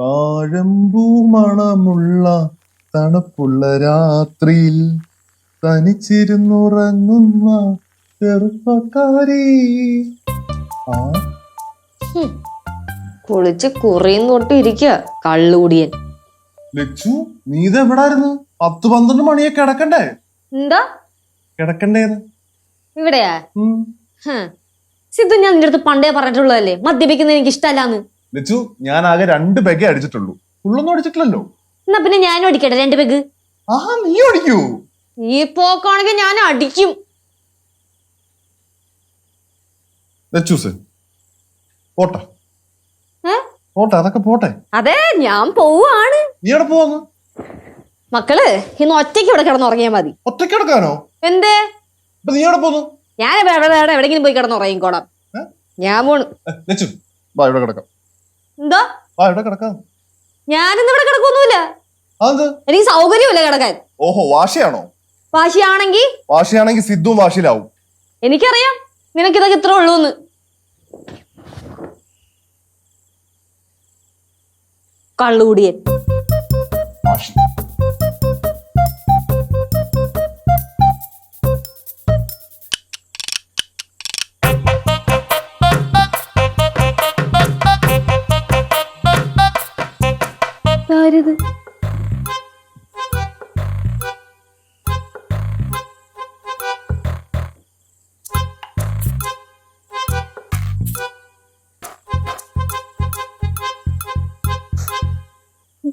കാഴമ്പൂ മണമുള്ള തണുപ്പുള്ള രാത്രിയിൽ തനിച്ചിരുന്നുറങ്ങുന്ന ചെറുപ്പക്കാരി. കുളിച്ച് കുറിയും തൊട്ട് ഇരിക്കുക കള്ളുകൂടിയൻ. ലക്ഷു നീ ഇത് എവിടായിരുന്നു പത്ത് പന്ത്രണ്ട് മണിയെ കിടക്കണ്ടേ? എന്താ? കിടക്കണ്ടേന്ന് ഇവിടെയാ? സിദ്ധു ഞാൻ നിന്റെ അടുത്ത് പണ്ടേ പറഞ്ഞിട്ടുള്ളതല്ലേ? മദ്യപിക്കുന്നത് എനിക്ക് ഇഷ്ടമല്ലാന്ന് ലച്ചു ഞാൻ ആകെ രണ്ട് പെഗേ അടിച്ചിട്ടുള്ളൂ. ഫുള്ളൊന്നും അടിച്ചിട്ടില്ലല്ലോ. എന്നാ പിന്നെ ഞാനും അടിക്കട്ടെ രണ്ട് പെഗ് ആ നീ അടിക്കൂ. ഈ പോക്കാണെങ്കിൽ ഞാൻ അടിക്കും. ലച്ചൂസ് പോട്ടെ. ഏ? പോട്ടെ അതൊക്കെ പോട്ടെ. അതെ ഞാൻ പോവാണ്. നീ എവിടെ പോവാന്ന്? മക്കൾ ഇന്ന് ഒറ്റയ്ക്ക് ഇവിടെ കിടന്നുറങ്ങിയാ മതി. ഒറ്റയ്ക്ക് കിടക്കാനോ? എന്തേ? ഇപ്പൊ നീ എവിടെ പോന്നു? ഞാൻ എവിടെ എവിടെ എവിടെങ്കിലും പോയി കിടന്നുറങ്ങിക്കോളാം. ഏ? ഞാൻ പോണു. ലച്ചു വാ ഇവിടെ കിടക്കാം. എന്താ? ആ ഇവിടെ കിടക്കാം. ഞാനിന്ന് ഇവിടെ കിടക്കൊന്നുമില്ല. അതെന്ത്? എനിക്ക് സൗകര്യമില്ല കിടക്കാൻ? ഓഹോ വാശിയാണോ? വാശിയാണെങ്കിൽ? വാശിയാണെങ്കിൽ സിദ്ധുവും വാശിയിലാവും. എനിക്കറിയാം. നിനക്കിതൊക്കെ ഇത്ര ഉള്ളൂന്ന്. കള്ളുകൂടിയൻ. വാശി.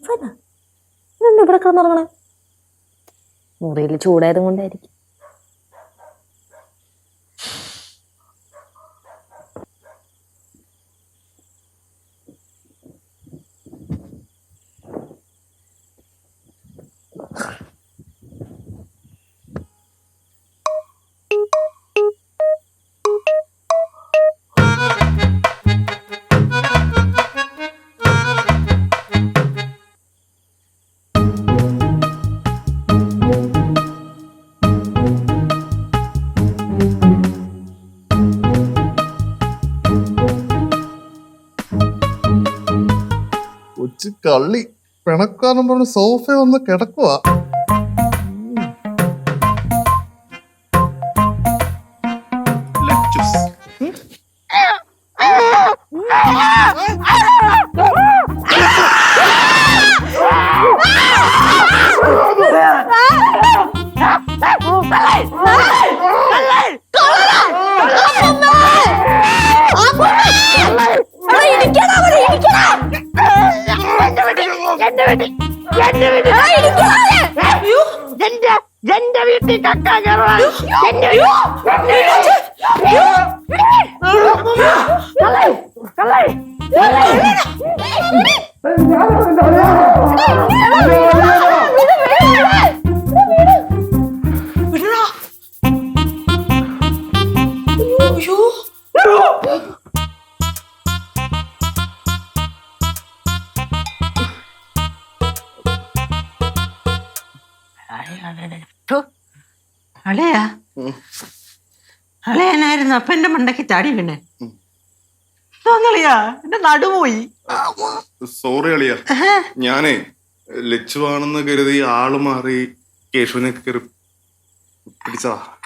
ഇവിടെ കിടന്നുറങ്ങണേ? മുറിയിൽ ചൂടായത് കൊണ്ടായിരിക്കും കൊച്ചു കള്ളി പിണക്കാന്നും പറഞ്ഞ് സോഫ ഒന്ന് കിടക്കുവാ. എന്റെ വീട്ടിൽ കക്ക കയറാൻ എന്റെ അളയാ. അളയാനായിരുന്നു. അപ്പൊ എന്റെ മണ്ടയ്ക്ക് ചാടി വീണേ. തോന്നളിയാ എന്റെ നടുപോയി സോറി അളിയ. ഞാനേ ലച്ചുവാണെന്ന് കരുതി ആൾ മാറി കേശുവിനെ കയറി പിടിച്ചതാ.